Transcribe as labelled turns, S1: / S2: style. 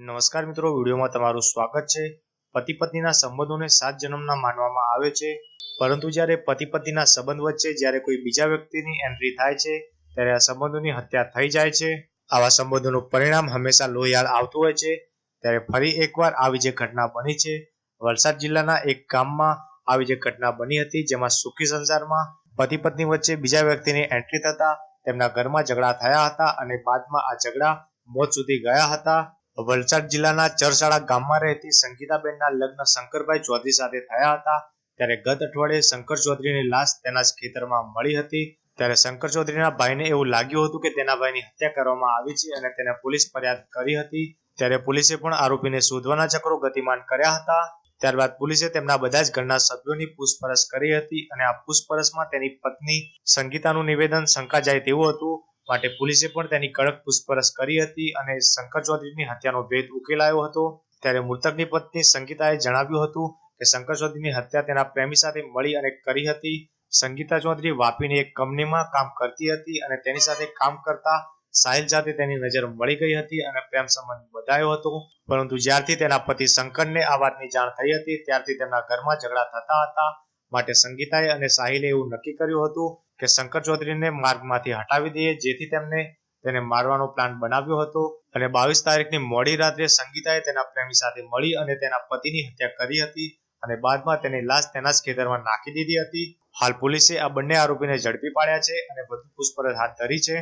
S1: નમસ્કાર મિત્રો, વિડીયોમાં તમારું સ્વાગત છે. પતિ પત્નીના સંબંધોને સાત જન્મના માનવામાં આવે છે. પરંતુ જ્યારે પતિ પત્નીના સંબંધ વચ્ચે જ્યારે કોઈ બીજા વ્યક્તિની એન્ટ્રી થાય છે, ત્યારે આ સંબંધોની હત્યા થઈ જાય છે. આવા સંબંધોનું પરિણામ હંમેશા લોહિયાળ આવતું હોય છે. ત્યારે ફરી એકવાર આવી જે ઘટના બની છે, વલસાડ જિલ્લાના એક ગામમાં આવી જે ઘટના બની હતી, જેમાં સુખી સંસારમાં પતિ પત્ની વચ્ચે બીજા વ્યક્તિની એન્ટ્રી થતા તેમના ઘરમાં ઝઘડા થયા હતા અને બાદમાં આ ઝઘડા મોત સુધી ગયા હતા. વલસાડ જિલ્લાના ચરસાળા ગામમાં રહેતી સંગીતાબેનના લગ્ન શંકરભાઈ ચૌધરી સાથે થયા હતા. ત્યારે ગત અઠવાડિયે શંકર ચૌધરીની લાશ તેના જ ખેતરમાં મળી હતી. ત્યારે શંકર ચૌધરીના ભાઈને એવું લાગ્યું હતું કે તેના ભાઈની હત્યા કરવામાં આવી છે અને તેને પોલીસ ફરિયાદ કરી હતી. ત્યારે પોલીસે પણ આરોપીને શોધવાના ચક્રો ગતિમાન કર્યા હતા. ત્યારબાદ પોલીસે તેમના બધા જ ઘરના સભ્યોની પૂછપરછ કરી હતી અને આ પૂછપરછમાં તેની પત્ની સંગીતાનું નિવેદન શંકા જાય તેવું હતું. માટે પોલીસે પણ તેની કડક પૂછપરછ કરી હતી અને શંકર ચૌધરીની હત્યાનો ભેદ ઉકેલાયો હતો. ત્યારે મૃતકની પત્ની સંગીતાએ જણાવ્યું હતું કે શંકર ચૌધરીની હત્યા તેના પ્રેમી સાથે મળી અને કરી હતી. સંગીતા ચૌધરી વાપીની એક કંપનીમાં કામ કરતી હતી અને તેની સાથે કામ કરતા સાહિલ સાથે તેની નજર મળી ગઈ હતી અને પ્રેમ સંબંધ વધાયો હતો. પરંતુ જ્યારથી તેના પતિ શંકરને આ વાતની જાણ થઈ હતી, ત્યારથી તેમના ઘરમાં ઝઘડા થતા હતા. માટે સંગીતાએ અને સાહિલે એવું નક્કી કર્યું હતું કે શંકર ચૌધરીને માર્ગમાંથી હટાવી દઈએ, જેથી તેમને તેને મારવાનો પ્લાન બનાવ્યો હતો. અને બાવીસ તારીખની મોડી રાત્રે સંગીતાએ તેના પ્રેમી સાથે મળી અને તેના પતિની હત્યા કરી હતી અને બાદમાં તેની લાશ તેના જ ખેતરમાં નાખી દીધી હતી. હાલ પોલીસે આ બંને આરોપીને ઝડપી પાડ્યા છે અને વધુ પૂછપરછ હાથ ધરી છે.